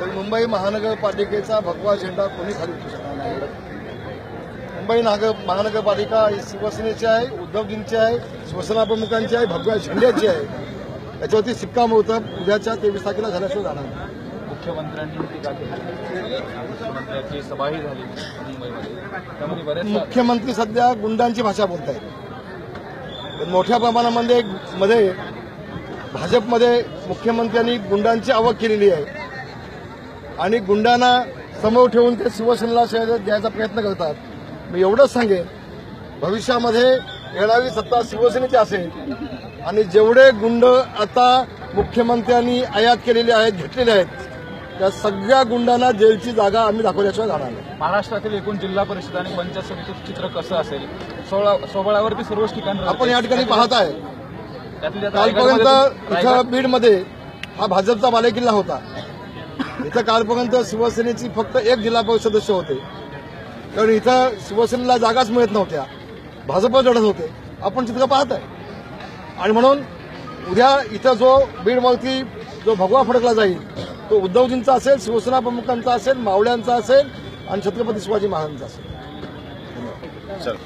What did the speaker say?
तर मुंबई महानगरपालिकेचा भगवा झेंडा कोणी खाली उतरू शकणार नाही. मुंबई नागर महानगरपालिका ही शिवसेनेची आहे उद्धवजींची आहे शिवसेना प्रमुखांची आहे भगव्या झेंड्याची आहे. याच्यावरती शिक्कामोर्तब उद्याच्या तेवीस तारखेला झाल्याशिवाय जाणार नाही. मुख्यमंत्र्यांनी टीका केली मुख्यमंत्र्यांची सभाही झाली मुंबईमध्ये. त्यामध्ये बरेच मुख्यमंत्री सध्या गुंडांची भाषा बोलत आहेत मोठ्या प्रमाणामध्ये मध्ये भाजपमध्ये मुख्यमंत्र्यांनी गुंडांची आवक केलेली आहे. आणि गुंडांना समोर ठेवून ते शिवसेनेला शहर द्यायचा प्रयत्न करतात. मी एवढंच सांगेन भविष्यामध्ये येणारी सत्ता शिवसेनेची असेल आणि जेवढे गुंड आता मुख्यमंत्र्यांनी आयात केलेले आहेत घेतलेले आहेत त्या सगळ्या गुंडांना जेलची जागा आम्ही दाखवल्याशिवाय जाणार नाही. महाराष्ट्रातील एकूण जिल्हा परिषद आणि पंचायत समितीचं चित्र कसं असेल? सोळा सोबळावरती सर्वच ठिकाणी आपण या ठिकाणी पाहत आहे. कालपर्यंत बीडमध्ये हा भाजपचा बालेकिल्ला होता. इथं कालपर्यंत शिवसेनेची फक्त एक जिल्हा परिषद सदस्य होते. कारण इथं शिवसेनेला जागाच मिळत नव्हत्या. भाजप लढत होते. आपण चित्र पाहत आहे आणि म्हणून उद्या इथं जो बीडवरती जो भगवा फडकला जाईल तो उद्धवजींचा असेल शिवसेना प्रमुखांचा असेल मावळ्यांचा असेल आणि छत्रपती शिवाजी महाराजांचा असेल.